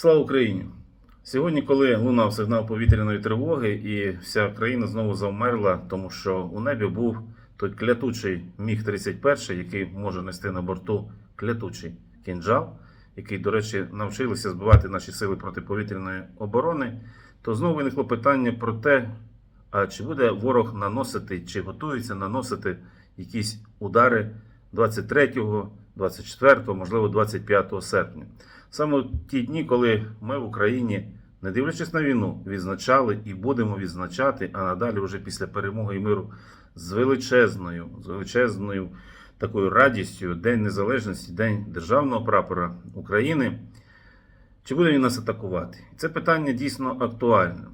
Слава Україні! Сьогодні, коли лунав сигнал повітряної тривоги, і вся країна знову завмерла, тому що у небі був той клятучий міг 31 який може нести на борту клятучий кінжал, який, до речі, навчилися збивати наші сили протиповітряної оборони, то знову виникло питання про те, а чи буде ворог наносити, чи готується наносити якісь удари 23, 24, можливо, 25 серпня. Саме ті дні, коли ми в Україні, не дивлячись на війну, відзначали і будемо відзначати, а надалі, вже після перемоги і миру, з величезною, з величезною такою радістю День Незалежності, День Державного прапора України. Чи буде він нас атакувати? Це питання дійсно актуальне.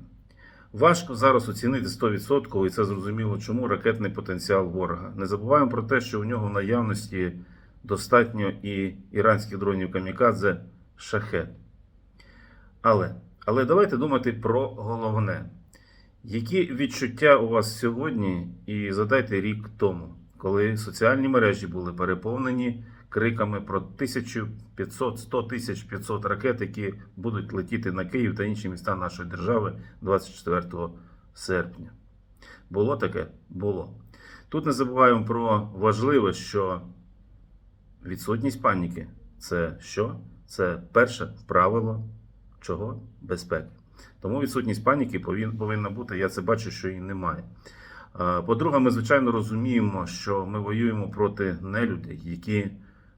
Важко зараз оцінити 100%, і це зрозуміло, чому ракетний потенціал ворога. Не забуваємо про те, що у нього в наявності достатньо і іранських дронів камікадзе шахет. Але, але давайте думати про головне. Які відчуття у вас сьогодні, і задайте рік тому, коли соціальні мережі були переповнені криками про 1500, 100 тисяч 500 ракет, які будуть летіти на Київ та інші міста нашої держави 24 серпня? Було таке? Було. Тут не забуваємо про важливе, що відсутність паніки це що? Це перше правило чого? Безпеки. Тому відсутність паніки повинна бути. Я це бачу, що її немає. По-друге, ми звичайно розуміємо, що ми воюємо проти нелюдей, які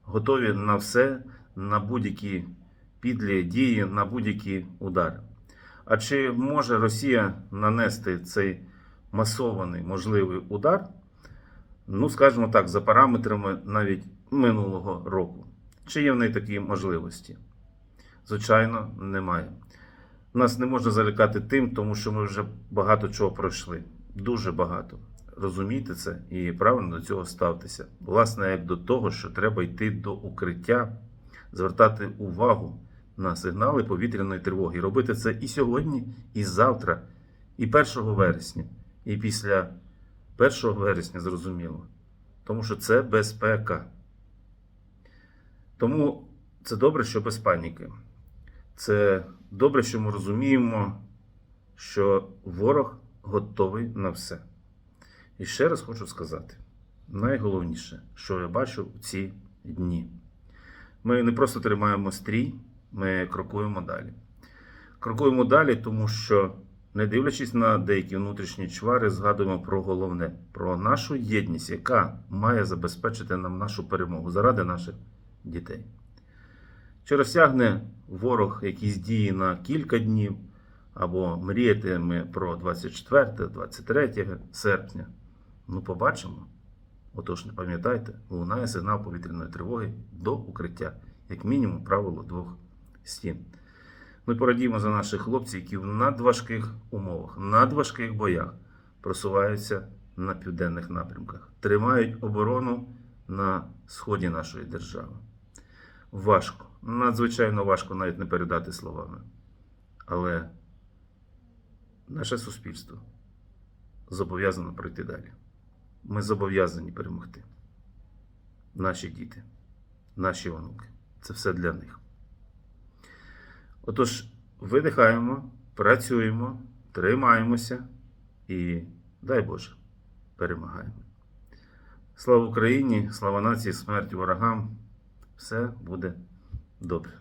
готові на все, на будь-які підлі дії, на будь-які удари. А чи може Росія нанести цей масований можливий удар? Ну, скажімо так, за параметрами навіть минулого року. Чи є в неї такі можливості? Звичайно, немає. Нас не можна залякати тим, тому що ми вже багато чого пройшли. Дуже багато. Розумійте це і правильно до цього ставтеся. Власне, як до того, що треба йти до укриття, звертати увагу на сигнали повітряної тривоги. Робити це і сьогодні, і завтра, і 1 вересня, і після 1 вересня, зрозуміло. Тому що це безпека. Тому це добре, що без паніки. Це добре, що ми розуміємо, що ворог готовий на все. І ще раз хочу сказати: найголовніше, що я бачу в ці дні. Ми не просто тримаємо стрій, ми крокуємо далі. Крокуємо далі, тому що, не дивлячись на деякі внутрішні чвари, згадуємо про головне, про нашу єдність, яка має забезпечити нам нашу перемогу заради наших дітей. Чи розтягне ворог якісь дії на кілька днів, або мріятиме про 24-23 серпня? Ну, побачимо. Отож, не пам'ятайте, лунає сигнал повітряної тривоги до укриття, як мінімум правило двох стін. Ми порадіємо за наших хлопців, які в надважких умовах, надважких боях просуваються на південних напрямках, тримають оборону на сході нашої держави. Важко, надзвичайно важко навіть не передати словами. Але наше суспільство зобов'язано пройти далі. Ми зобов'язані перемогти. Наші діти, наші онуки. Це все для них. Отож, видихаємо, працюємо, тримаємося і, дай Боже, перемагаємо. Слава Україні, слава нації, смерть ворогам! Все буде добре.